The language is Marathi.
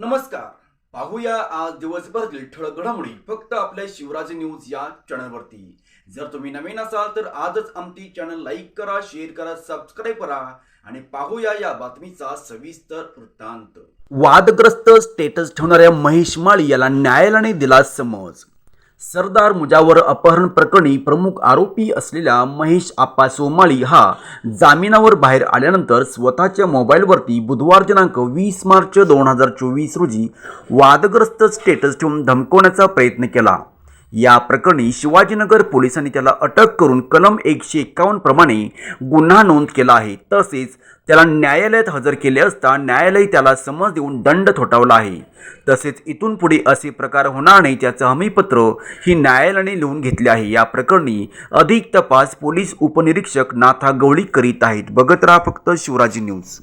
नमस्कार. पाहूया आज दिवसभरातील ठळक घडामोडी फक्त आपल्या शिवराज न्यूज या चॅनलवरती. जर तुम्ही नवीन असाल तर आजच आमची चॅनल लाईक करा शेअर करा सबस्क्राईब करा आणि पाहूया या बातमीचा सविस्तर वृत्तांत. वादग्रस्त स्टेटस ठेवणाऱ्या महेश माळी याला न्यायालयाने दिला समज. सरदार मुजावर अपहरण प्रकरणी प्रमुख आरोपी असलेला महेश आप्पा सोमाळी हा जामिनावर बाहेर आल्यानंतर स्वतःच्या मोबाईलवरती बुधवार दिनांक वीस मार्च दोन हजार चोवीस रोजी वादग्रस्त स्टेटस ठेवून धमकवण्याचा प्रयत्न केला. या प्रकरणी शिवाजीनगर पोलिसांनी त्याला अटक करून कलम एकशे एकावन्न प्रमाणे गुन्हा नोंद केला आहे. तसेच त्याला न्यायालयात हजर केले असता न्यायालय त्याला समज देऊन दंड थोटावला आहे. तसेच इथून पुढे असे प्रकार होणार नाही त्याचं हमीपत्र ही न्यायालयाने लिहून घेतले आहे. या प्रकरणी अधिक तपास पोलीस उपनिरीक्षक नाथा गवळी करीत आहेत. बघत राहा फक्त शिवराजी न्यूज.